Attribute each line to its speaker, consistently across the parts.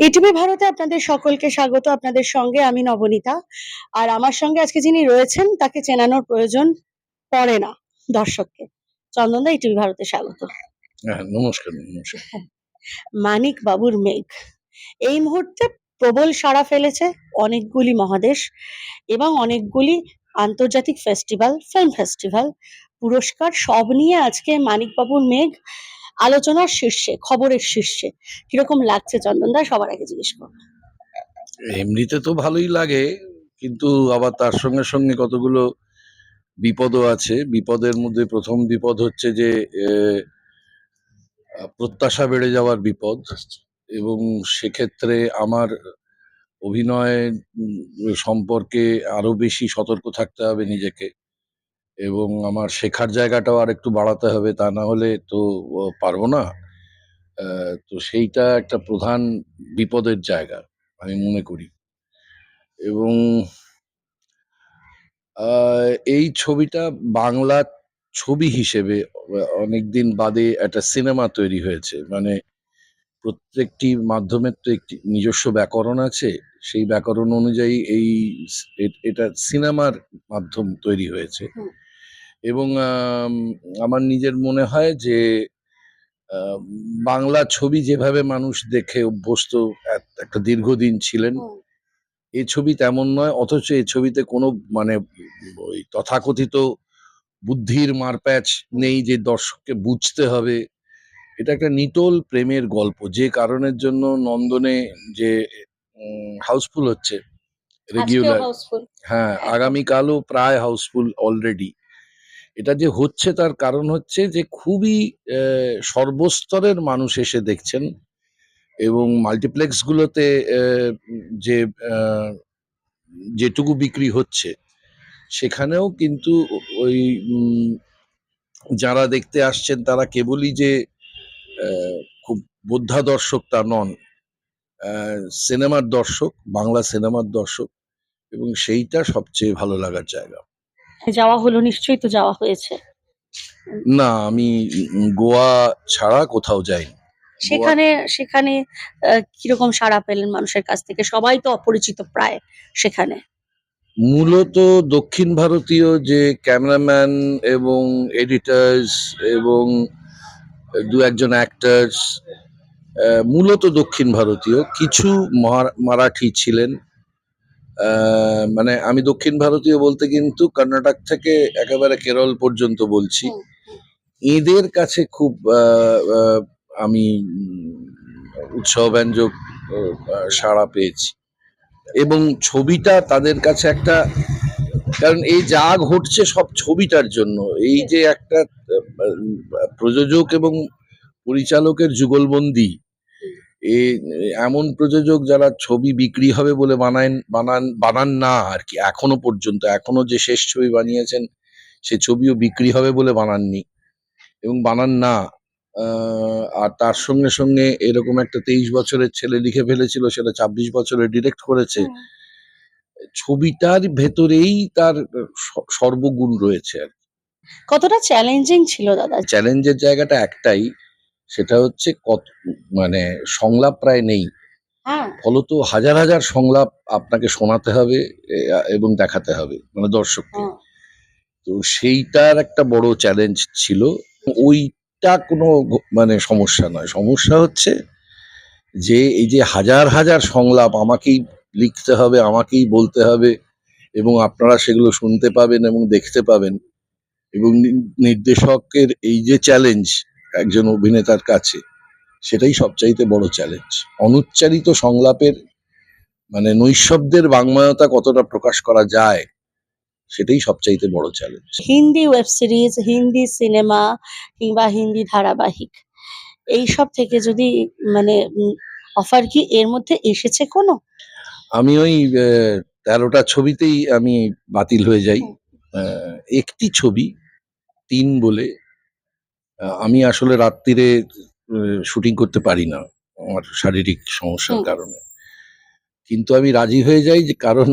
Speaker 1: ETV ভারতে আপনাদের সকলকে স্বাগত। আপনাদের সঙ্গে আমি নবনীতা। আর আমার সঙ্গে আজকে যিনি রয়েছেন তাকে চেনানোর প্রয়োজন পড়ে না দর্শককে। চন্দনদা ইটিভি ভারতে স্বাগত।
Speaker 2: হ্যাঁ নমস্কার নমস্কার।
Speaker 1: মানিক বাবুর মেঘ। এই মুহূর্তে প্রবল সাড়া ফেলেছে অনেকগুলি মহাদেশ এবং অনেকগুলি আন্তর্জাতিক ফেস্টিভ্যাল ফিল্ম ফেস্টিভ্যাল পুরস্কার সব নিয়ে আজকে মানিক বাবুর মেঘ আলোচনার শীর্ষে, খবরের শীর্ষে। কীরকম লাগছে চন্দনদা সবার আগে জিজ্ঞেস করব
Speaker 2: এমনিতে তো ভালোই লাগে, কিন্তু আবার তার সঙ্গে সঙ্গে কতগুলো বিপদও আছে। বিপদের মধ্যে প্রথম বিপদ হচ্ছে যে প্রত্যাশা বেড়ে যাওয়ার বিপদ। এবং সেক্ষেত্রে আমার অভিনয় সম্পর্কে আরও বেশি সতর্ক থাকতে হবে নিজেকে। এবং আমার শেখার জায়গাটাও আর একটু বাড়াতে হবে, তা না হলে তো পারব না। তো সেইটা একটা প্রধান বিপদের জায়গা, আমি মনে করি। এবং এই ছবিটা বাংলা ছবি হিসেবে অনেকদিন বাদে একটা সিনেমা তৈরি হয়েছে। মানে প্রত্যেকটি মাধ্যমের তো একটি নিজস্ব ব্যাকরণ আছে, সেই ব্যাকরণ অনুযায়ী এই এটা সিনেমার মাধ্যম তৈরি হয়েছে। এবং আম, আমার নিজের মনে হয় যে বাংলা ছবি যেভাবে মানুষ দেখে অভ্যস্ত এক- একটা দীর্ঘদিন ছিলেন এ ছবি তেমন নয় অথচ এ ছবিতে কোনো মানে ওই তথাকথিত বুদ্ধির মারপ্যাচ নেই যে দর্শককে বুঝতে হবে। এটা একটা নিটোল প্রেমের গল্প যে কারণের জন্য নন্দনে যে হাউসফুল হচ্ছে রেগুলার হ্যাঁ। আগামীকালও প্রায় হাউসফুল অলরেডি। এটা যে হচ্ছে তার কারণ হচ্ছে যে খুবই সর্বস্তরের মানুষ এসে দেখছেন এবং মাল্টিপ্লেক্স গুলোতে যে যেটুকু বিক্রি হচ্ছে, সেখানেও কিন্তু ওই যারা দেখতে আসছেন তারা কেবলই যে খুব বোদ্ধা দর্শক তা নন সিনেমার দর্শক, বাংলা সিনেমার দর্শক এবং সেইটা সবচেয়ে ভালো লাগার জায়গা।
Speaker 1: যাওয়া হলো নিশ্চয়ই তো যাওয়া হয়েছে।
Speaker 2: না আমি গোয়া ছাড়া কোথাও যাইনি।
Speaker 1: সেখানে সেখানে কীরকম সাড়া পেলেন মানুষের কাছ থেকে? সবাই তো অপরিচিত প্রায় সেখানে।
Speaker 2: মূলত দক্ষিণ ভারতীয় যে ক্যামেরাম্যান এবং এডিটার্স এবং দু একজন অ্যাক্টার্স মূলত দক্ষিণ ভারতীয়। কিছু মার- মারাঠি ছিলেন। মানে আমি দক্ষিণ ভারতীয় বলতে কিন্তু কর্ণাটক থেকে একেবারে কেরল পর্যন্ত বলছি। এদের কাছে খুব আমি উৎসাহব্যঞ্জক সাড়া পেয়েছি। এবং ছবিটা তাদের কাছে একটা কারণ এই যা ঘটছে সব ছবিটার জন্য। এই যে একটা প্রযোজক এবং পরিচালকের যুগলবন্দি এ এমন প্রযোজক যারা ছবি বিক্রি হবে বলে বানান বানান বানান না আর কি এখনও পর্যন্ত এখনও যে শেষ ছবি বানিয়েছেন সে ছবিও বিক্রি হবে বলে বানাননি এবং বানান না। আর তার সঙ্গে সঙ্গে এরকম একটা তেইশ বছরের ছেলে লিখে ফেলেছিল সেটা ছাব্বিশ বছরে ডিরেক্ট করেছে। ছবিটার ভেতরেই তার সর্বগুণ রয়েছে আর
Speaker 1: কতটা চ্যালেঞ্জিং ছিল দাদা?
Speaker 2: চ্যালেঞ্জের জায়গাটা একটাই সেটা হচ্ছে কত মানে সংলাপ প্রায় নেই।
Speaker 1: হ্যাঁ।
Speaker 2: ফলত হাজার হাজার সংলাপ আপনাকে শোনাতে হবে এবং দেখাতে হবে মানে দর্শককে।
Speaker 1: হ্যাঁ।
Speaker 2: তো সেইটার একটা বড় চ্যালেঞ্জ ছিল। ওইটা কোনো মানে সমস্যা নয়। সমস্যা হচ্ছে যে এই যে হাজার হাজার সংলাপ আমাকেই লিখতে হবে আমাকেই বলতে হবে এবং আপনারা সেগুলো শুনতে পাবেন এবং দেখতে পাবেন। এবং নির্দেশকের এই যে চ্যালেঞ্জ একজন অভিনেতার কাছে সেটাই সবচাইতে বড় চ্যালেঞ্জ অনুচ্চারিত সংলাপের মানে নৈশব্দের বাংময়তা কতটা প্রকাশ করা যায় সেটাই সবচাইতে বড় challenge
Speaker 1: Hindi web series Hindi cinema কিংবা হিন্দি ধারাবাহিক এই সব থেকে যদি মানে অফার কি এর মধ্যে এসেছে কোনো?
Speaker 2: আমি ওই তেরোটা ছবিতেই আমি বাতিল হয়ে যাই। একটি ছবি তিন বলে আমি আসলে রাত্রিরে শুটিং করতে পারি না আমার শারীরিক সমস্যার কারণে। কিন্তু আমি রাজি হয়ে যাই যে কারণ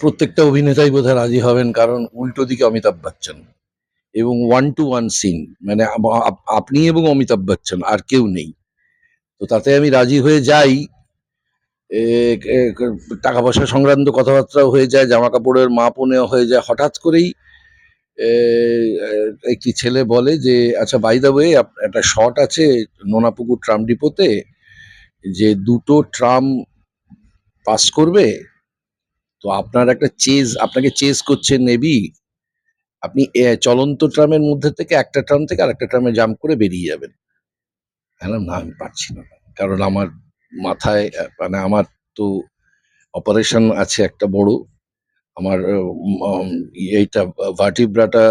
Speaker 2: প্রত্যেকটা অভিনেতাই বোধহয় রাজি হবেন কারণ উল্টো দিকে অমিতাভ বচ্চন এবং ওয়ান টু ওয়ান সিন মানে আপ- আপ- আপনি এবং অমিতাভ বচ্চন আর কেউ নেই। তো তাতে আমি রাজি হয়ে যাই টাকা পয়সা সংক্রান্ত কথাবার্তাও হয়ে যায় জামা কাপড়ের মাপও নেওয়া হয়ে যায়। হঠাৎ করেই একটি ছেলে বলে যে আচ্ছা বাই দা ওয়ে একটা শট আছে নোনাপুকুর ট্রাম ডিপোতে যে দুটো ট্রাম পাস করবে তো আপনার একটা চেজ আপনাকে চেজ করছে নেবি আপনি চলন্ত ট্রামের মধ্যে থেকে একটা ট্রাম থেকে আরেকটা ট্রামে জাম্প করে বেরিয়ে যাবেন। বললাম, না আমি পারছি না। কারণ আমার মাথায় মানে আমার তো অপারেশন আছে একটা বড় আমার এইটা ভার্টিব্রাটা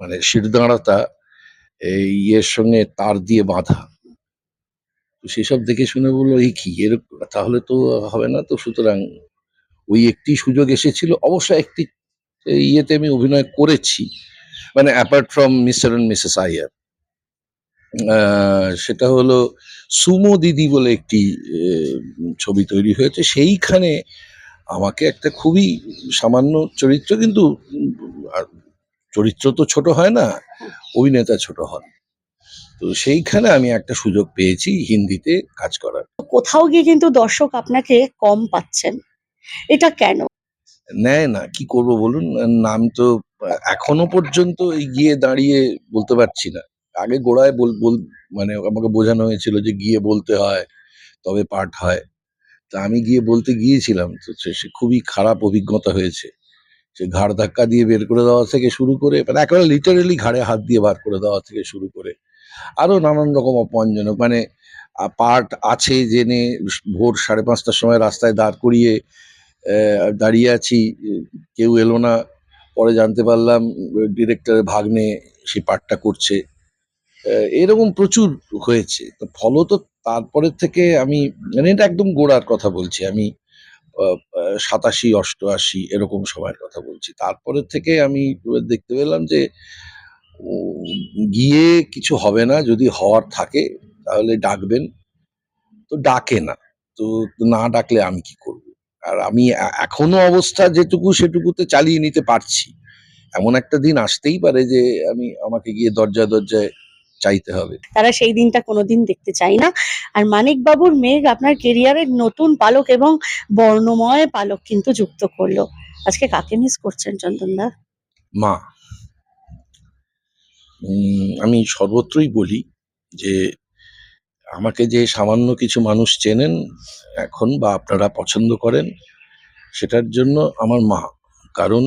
Speaker 2: মানে শিরদাঁড়াটা, এই ইয়ের সঙ্গে তার দিয়ে বাঁধা। তো সেসব দেখে শুনে বলল, এই কি? এরকম তাহলে তো হবে না তো? সুতরাং ওই একটি সুযোগ এসেছিল। অবশ্য একটি ইয়েতে আমি অভিনয় করেছি। মানে apart from Mr and Mrs Iyer সেটা হলো সুমো দিদি বলে একটি ছবি তৈরি হয়েছে। সেইখানে আমাকে একটা খুবই সামান্য চরিত্র কিন্তু চরিত্র তো ছোট হয় না অভিনেতা ছোট হন। তো সেইখানে আমি একটা সুযোগ পেয়েছি হিন্দিতে কাজ করার।
Speaker 1: কোথাও গিয়ে কিন্তু দর্শক আপনাকে কম পাচ্ছেন। এটা কেন?
Speaker 2: নেয় না কি করব বলুন? নাম তো এখনও পর্যন্ত গিয়ে দাঁড়িয়ে বলতে পারছি না। আগে গোড়ায় বল মানে আমাকে বোঝানো হয়েছিল যে গিয়ে বলতে হয় তবে পাঠ হয়। তা আমি গিয়ে বলতে গিয়েছিলাম, তো সে- খুবই খারাপ অভিজ্ঞতা হয়েছে। সে ঘাড় ধাক্কা দিয়ে বের করে দেওয়া থেকে শুরু করে মানে একেবারে লিটারেলি ঘাড়ে হাত দিয়ে বার করে দেওয়া থেকে শুরু করে, আরও নানান রকম অপমানজনক মানে পার্ট আছে জেনে ভোর সাড়ে পাঁচটার সময় রাস্তায় দাঁড় করিয়ে দাঁড়িয়ে আছি, কেউ এলো না, পরে জানতে পারলাম ডিরেক্টরের ভাগ্নে সে পার্টটা করছে। এরকম প্রচুর হয়েছে। তো ফলত তারপরে থেকে আমি মানে এটা একদম গোড়ার কথা বলছি, আমি সাতাশি, অষ্টআশি এরকম সময়ের কথা বলছি। তারপরে থেকে আমি দেখতে পেলাম যে গিয়ে কিছু হবে না, যদি হওয়ার থাকে তাহলে ডাকবেন। তো ডাকে না, তো না ডাকলে আমি কি করব? আর আমি এখনও অবস্থা যেটুকু সেটুকুতে চালিয়ে নিতে পারছি। এমন একটা দিন আসতেই পারে যে, আমি আমাকে গিয়ে দরজায় দরজায় চাইতে হবে।
Speaker 1: তারা সেই দিনটা কোনোদিন দেখতে চায় না। আর মানিক বাবুর মেঘ আপনার কেরিয়ারের নতুন পালক এবং বর্ণময় পালক কিন্তু যুক্ত করল। আজকে কাকে মিস করছেন চন্দনদা
Speaker 2: মা আমি সর্বত্রই বলি যে আমাকে যে সামান্য কিছু মানুষ চেনেন এখন বা আপনারা পছন্দ করেন সেটার জন্য আমার মা। কারণ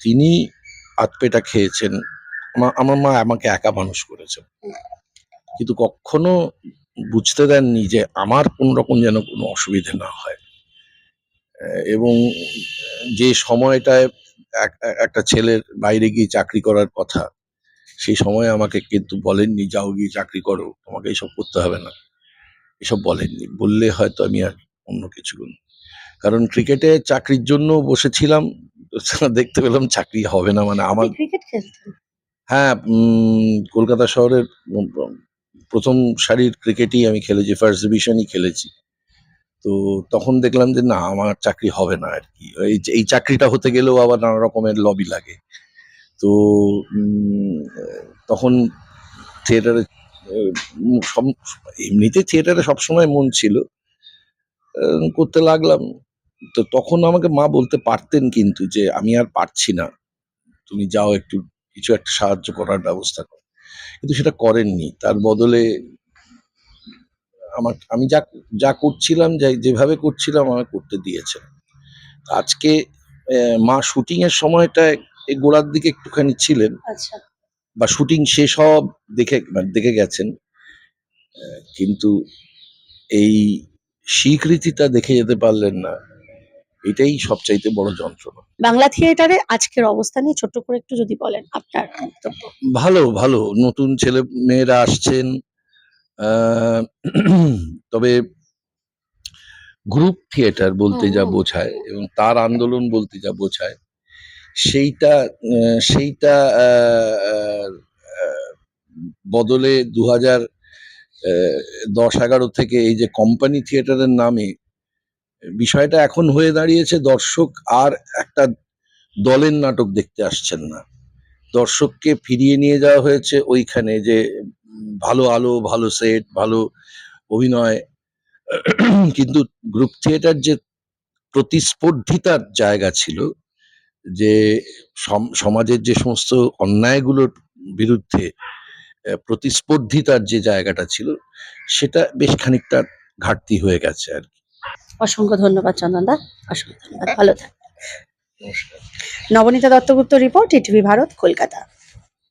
Speaker 2: তিনি আতপেটা খেয়েছেন আমার মা আমাকে একা মানুষ করেছে। কিন্তু কখনো বুঝতে দেননি যে আমার কোনো রকম যেন কোনো অসুবিধে না হয়। এবং যে সময়টায় এক- এক- একটা ছেলের বাইরে গিয়ে চাকরি করার কথা, সেই সময় আমাকে কিন্তু বলেননি, যাও গিয়ে চাকরি করো, তোমাকে এইসব করতে হবে না। এসব বলেননি। বললে হয়তো আমি আর অন্য কিছু। কারণ ক্রিকেটে চাকরির জন্য বসেছিলাম দেখতে পেলাম চাকরি হবে না মানে আমার
Speaker 1: ক্রিকেট খেলতেন
Speaker 2: হ্যাঁ কলকাতা শহরের প্রথম সারির ক্রিকেটই আমি খেলেছি ফার্স্ট ডিভিশনই খেলেছি। তো তখন দেখলাম যে, না, আমার চাকরি হবে না আর কি। এই চাকরিটা হতে গেলেও আবার নানা রকমের লবি লাগে। তো তখন থিয়েটারে সব এমনিতে থিয়েটারে সবসময় মন ছিল। করতে লাগলাম। তো তখন আমাকে মা বলতে পারতেন কিন্তু যে, আমি আর পারছি না। তুমি যাও একটু কিছু একটা সাহায্য করার ব্যবস্থা করে। কিন্তু সেটা করেননি। তার বদলে আমার আমি যা যা করছিলাম যা যেভাবে করছিলাম আমার করতে দিয়েছেন। আজকে মা শুটিং এর সময়টায় এই গোড়ার দিকে একটুখানি ছিলেন।
Speaker 1: আচ্ছা।
Speaker 2: বা শুটিং শেষ সব দেখে মানে দেখে গেছেন। কিন্তু এই স্বীকৃতিটা দেখে যেতে পারলেন না। এটাই সবচাইতে বড় যন্ত্রণা।
Speaker 1: বাংলা থিয়েটারে আজকের অবস্থা নিয়ে ছোট্ট করে একটু যদি বলেন আপনার
Speaker 2: ভালো ভালো। নতুন ছেলে মেয়েরা আসছেন তবে গ্রুপ থিয়েটার বলতে যা বোঝায় এবং তার আন্দোলন বলতে যা বোঝায় সেইটা সেইটা বদলে দু হাজার দশ এগারো থেকে এই যে কোম্পানি থিয়েটারের নামে বিষয়টা এখন হয়ে দাঁড়িয়েছে, দর্শক আর একটা দলের নাটক দেখতে আসছেন না। দর্শককে ফিরিয়ে নিয়ে যাওয়া হয়েছে ওইখানে যে, ভালো আলো, ভালো সেট ভালো অভিনয়। কিন্তু গ্রুপ থিয়েটার যে প্রতিস্পর্ধিতার জায়গা ছিল, যে সম- সমাজের যে সমস্ত অন্যায়গুলোর বিরুদ্ধে প্রতিস্পর্ধিতার যে জায়গাটা ছিল, সেটা বেশ খানিকটা ঘাটতি হয়ে গেছে আর কি।
Speaker 1: অসংখ্য ধন্যবাদ চন্দনদা। অসংখ্য ধন্যবাদ। ভালো থাক। Nabanita Duttagupta report ETV Bharat Kolkata.